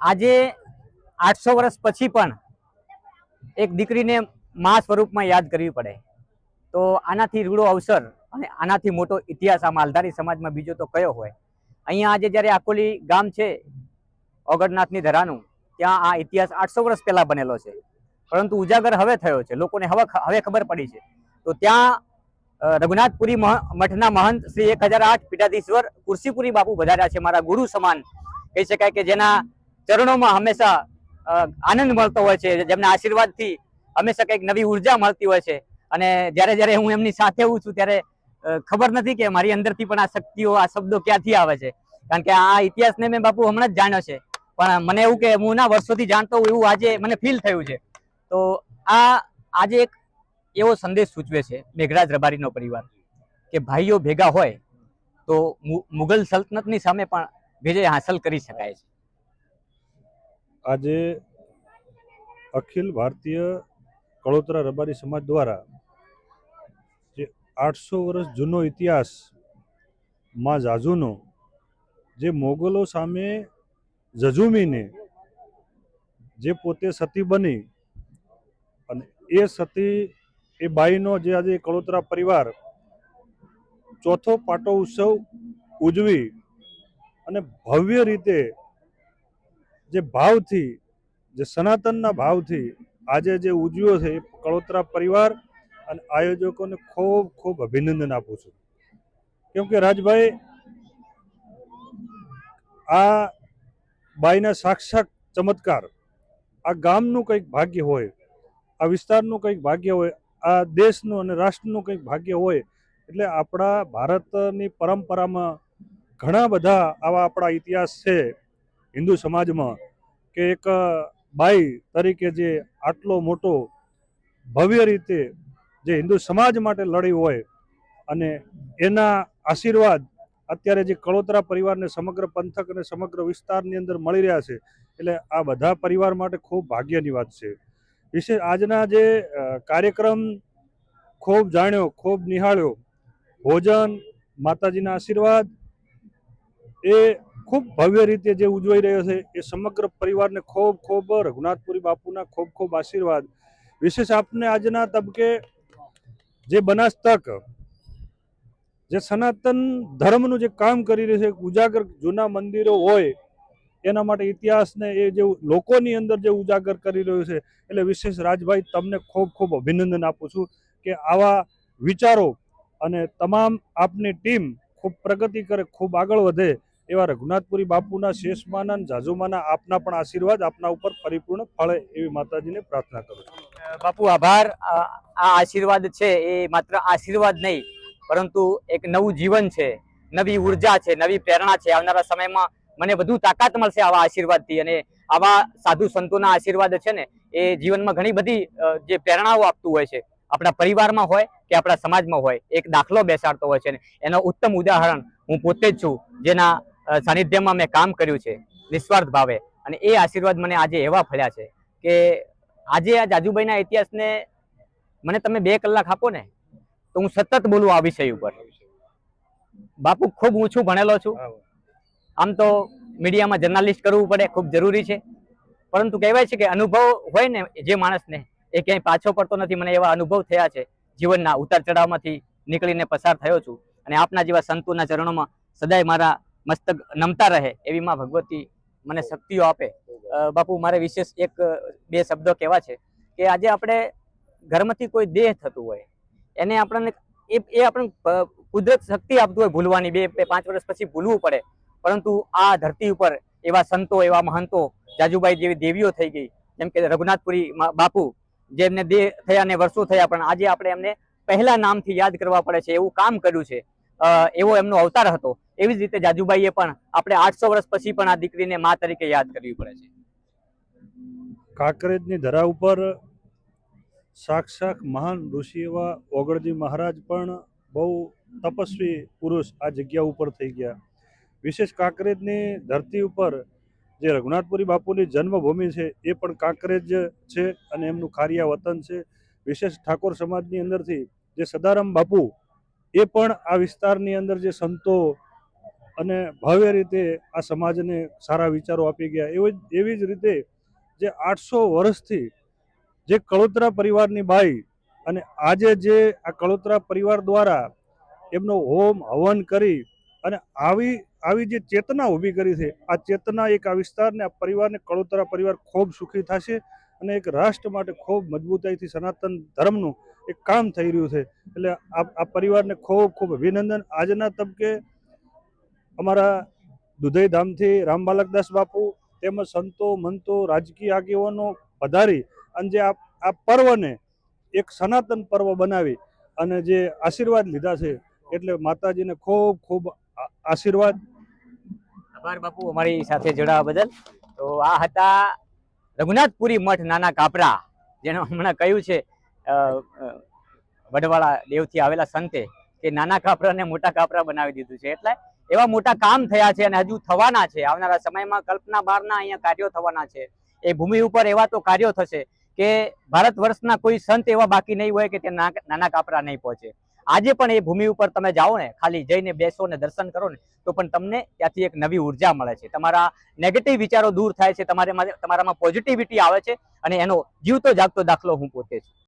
આજે આઠસો વર્ષ પછી પણ એક દીકરીને મા સ્વરૂપમાં યાદ કરવી પડે. તો આનાથી રૂડો અવસર અને આનાથી મોટો ઇતિહાસ આ માલધારી સમાજમાં બીજો તો કયો હોય? અહીંયા આજે જ્યારે આકોલી ગામ છે, ઓગણનાથની ધરાનું, ત્યાં આ ઇતિહાસ આઠસો વર્ષ પહેલાં બનેલો છે. પરંતુ ઉજાગર હવે થયો છે. લોકોને હવે હવે ખબર પડી છે. તો ત્યાં રઘુનાથપુરી મઠના મહંત શ્રી એક હજાર આઠ પીઠાધીશ્વર કુર્સીપુરી બાપુ વધાર્યા છે. મારા ગુરુ સમાન કહી શકાય કે જેના ચરણોમાં હંમેશા આનંદ મળતો હોય છે, જેમના આશીર્વાદથી હંમેશા કંઈક નવી ઊર્જા મળતી હોય છે. અને જ્યારે જ્યારે હું એમની સાથે હોઉં છું, ત્યારે ખબર નથી કે મારી અંદરથી પણ આ શક્તિઓ, આ શબ્દો ક્યાંથી આવે છે. કારણ કે આ ઇતિહાસને મેં બાપુ હમણાં જ જાણ્યો છે. પણ મને એવું કે હું ના વર્ષોથી જાણતો હોઉં એવું આજે મને ફીલ થયું છે. તો આ, આજે એક એવો સંદેશ સૂચવે છે મેઘરાજ રબારીનો પરિવાર કે ભાઈઓ ભેગા હોય તો મુ- મુઘલ સલ્તનતની સામે પણ વિજય હાંસલ કરી શકાય છે. આજે અખિલ ભારતીય કળોતરા રબારી સમાજ દ્વારા જે આઠસો વર્ષ જૂનો ઇતિહાસમાં જાજુનો, જે મોગલો સામે ઝઝુમીને જે પોતે સતી બની અને એ સતી, એ બાઈનો જે આજે કળોતરા પરિવાર ચોથો પાટો ઉત્સવ ઉજવી અને ભવ્ય રીતે જે ભાવથી, જે સનાતનના ભાવથી આજે જે ઉજવ્યો છે એ કળોતરા પરિવાર અને આયોજકોને ખૂબ ખૂબ અભિનંદન આપું છું. કેમ કે રાજભાઈ, આ બાઈના સાક્ષાત ચમત્કાર, આ ગામનું કંઈક ભાગ્ય હોય, આ વિસ્તારનું કંઈક ભાગ્ય હોય, આ દેશનું અને રાષ્ટ્રનું કંઈક ભાગ્ય હોય, એટલે આપણા ભારતની પરંપરામાં ઘણા બધા આવા આપણા ઇતિહાસ છે. હિન્દુ સમાજમાં કે એક બાઈ તરીકે જે આટલો મોટો ભવ્ય રીતે જે હિન્દુ સમાજ માટે લડી હોય અને એના આશીર્વાદ અત્યારે જે કળોતરા પરિવારને સમગ્ર પંથક અને સમગ્ર વિસ્તારની અંદર મળી રહ્યા છે, એટલે આ બધા પરિવાર માટે ખૂબ ભાગ્યની વાત છે. વિશેષ આજના જે કાર્યક્રમ ખૂબ જાણ્યો, ખૂબ નિહાળ્યો, ભોજન, માતાજીના આશીર્વાદ, એ ખૂબ ભવ્ય રીતે જે ઉજવાઈ રહ્યો છે, એ સમગ્ર પરિવારને ખૂબ ખૂબ રઘુનાથપુરી બાપુના ખૂબ ખૂબ આશીર્વાદ. વિશેષ આપને આજના તબકે જે બનાસ તક જે સનાતન ધર્મનું જે કામ કરી રહ્યું છે ઉજાગર જૂના મંદિરો હોય, એના માટે ઇતિહાસને એ જે લોકોની અંદર જે ઉજાગર કરી રહ્યું છે, એટલે વિશેષ રાજભાઈ તમને ખૂબ ખૂબ અભિનંદન આપું છું કે આવા વિચારો અને તમામ આપની ટીમ ખૂબ પ્રગતિ કરે, ખૂબ આગળ વધે. એવા રઘુનાથપુરી બાપુના શેષમાના જાજુમાના આપના પણ આશીર્વાદ આપના ઉપર પરિપૂર્ણ ફળે એવી માતાજીને પ્રાર્થના કરું બાપુ આભાર. આ આશીર્વાદ છે એ માત્ર આશીર્વાદ નહીં, પરંતુ એક નવું જીવન છે, નવી ઊર્જા છે, નવી પ્રેરણા છે. આવનારા સમયમાં મને વધુ તાકાત મળશે આવા આશીર્વાદથી અને આવા સાધુ સંતોના આશીર્વાદ છે ને, એ જીવનમાં ઘણી બધી જે પ્રેરણાઓ આપતું હોય છે, આપણા પરિવારમાં હોય કે આપણા સમાજમાં હોય, એક દાખલો બેસાડતો હોય છે ને, એનો ઉત્તમ ઉદાહરણ હું પોતે જ છું, જેના સાનિધ્યમાં મેં કામ કર્યું છે નિસ્વાર્થ ભાવે. અને એ આશીર્વાદ મને આજે એવા ફળ્યા છે કે આજે આ જાજુભાઈના ઇતિહાસને મને તમે બે કલાક આપો ને તો હું સતત બોલું આ વિષય ઉપર. બાપુ ખૂબ ઊંચું ભણેલો છું. આમ તો મીડિયામાં જર્નાલિસ્ટ કરવું પડે ખૂબ જરૂરી છે. પરંતુ કહેવાય છે કે અનુભવ હોય ને જે માણસને એ ક્યાંય પાછો પડતો નથી. મને એવા અનુભવ થયા છે. જીવનના ઉતાર ચઢાવમાંથી નીકળીને પસાર થયો છું. અને આપના જેવા સંતોના ચરણોમાં સદાય મારા મસ્તક નમતા રહે એવી માં ભગવતી મને શક્તિઓ આપે. બાપુ, મારે વિશેષ એક, બે શબ્દો કહેવા છે કે આજે આપણે ઘરમાંથી કોઈ દેહ થતું હોય, એને આપણને એ એ આપણને કુદરત શક્તિ આપતું હોય ભૂલવાની, બે પાંચ વર્ષ પછી ભૂલવું પડે. પરંતુ આ ધરતી ઉપર એવા સંતો, એવા મહંતો જાજુભાઈ જેવી દેવીઓ થઈ ગઈ, જેમ કે રઘુનાથપુરી બાપુ, જેમને દેહ થયા ને વર્ષો થયા, પણ આજે આપણે એમને પહેલા નામથી યાદ કરવા પડે છે, એવું કામ કર્યું છે. એવો એમનો અવતાર હતો. એવી જ રીતે જાજુભાઈએ પણ આપણે આઠસો વર્ષ પછી પણ આ દીકરીને મા તરીકે યાદ કરવી પડે છે. કાંકરેજની ધરા ઉપર સાક્ષાત મહાન ઋષિ એવા ઓગળજી મહારાજ પણ બહુ તપસ્વી પુરુષ આ જગ્યા ઉપર થઈ ગયા. વિશેષ કાંકરેજની ધરતી ઉપર જે રઘુનાથપુરી બાપુની જન્મભૂમિ છે, એ પણ કાંકરેજ છે અને એમનું કાર્ય વતન છે. વિશેષ ઠાકોર સમાજની અંદરથી જે સદારામ બાપુ એ પણ આ વિસ્તારની અંદર જે સંતો અને ભવ્ય રીતે આ સમાજને સારા વિચારો આપી ગયા. એવી એવી જ રીતે જે આઠસો વર્ષથી જે કળોતરા પરિવારની બાઈ અને આજે જે આ કળોતરા પરિવાર દ્વારા એમનો હોમ હવન કરી અને આવી આવી જે ચેતના ઊભી કરી છે, આ ચેતના એક આ વિસ્તારને, આ પરિવારને કળોતરા પરિવાર ખૂબ સુખી થશે અને એક રાષ્ટ્ર માટે ખૂબ મજબૂતાઈથી સનાતન ધર્મનું એક કામ થઈ રહ્યું છે. એટલે આ પરિવારને ખૂબ ખૂબ અભિનંદન. આજના તબકે અમારા દુધઈ ધામથી રામબાલકદાસ બાપુ તેમજ સંતો, મંતો, રાજકીય આગેવાનો પધારી અને જે આ પર્વને એક સનાતન પર્વ બનાવી અને જે આશીર્વાદ લીધા છે એટલે માતાજીને ખૂબ ખૂબ આશીર્વાદ. આભાર બાપુ અમારી સાથે જોડાવા બદલ. તો આ હતા રઘુનાથપુરી મઠ નાના કાપરા જેને હમણાં કહ્યું છે વડવાળા દેવથી આવેલા સંતે કે નાના કાપરાને મોટા કાપરા બનાવી દીધું છે. એટલે એવા મોટા કામ થયા છે અને હજુ થવાના છે. આવનારા સમયમાં કલ્પના બહારના અહીંયા કાર્યો થવાના છે. એ ભૂમિ ઉપર એવા તો કાર્યો થશે કે ભારત વર્ષના કોઈ સંત એવા બાકી નહીં હોય કે તે નાના કાપરા નહીં પહોંચે. આજે પણ એ ભૂમિ ઉપર તમે જાઓ ને, ખાલી જઈને બેસો ને દર્શન કરો ને, તો પણ તમને ત્યાંથી એક નવી ઊર્જા મળે છે. તમારા નેગેટિવ વિચારો દૂર થાય છે. તમારે તમારામાં પોઝિટિવિટી આવે છે અને એનો જીવતો જાગતો દાખલો હું પોતે છું.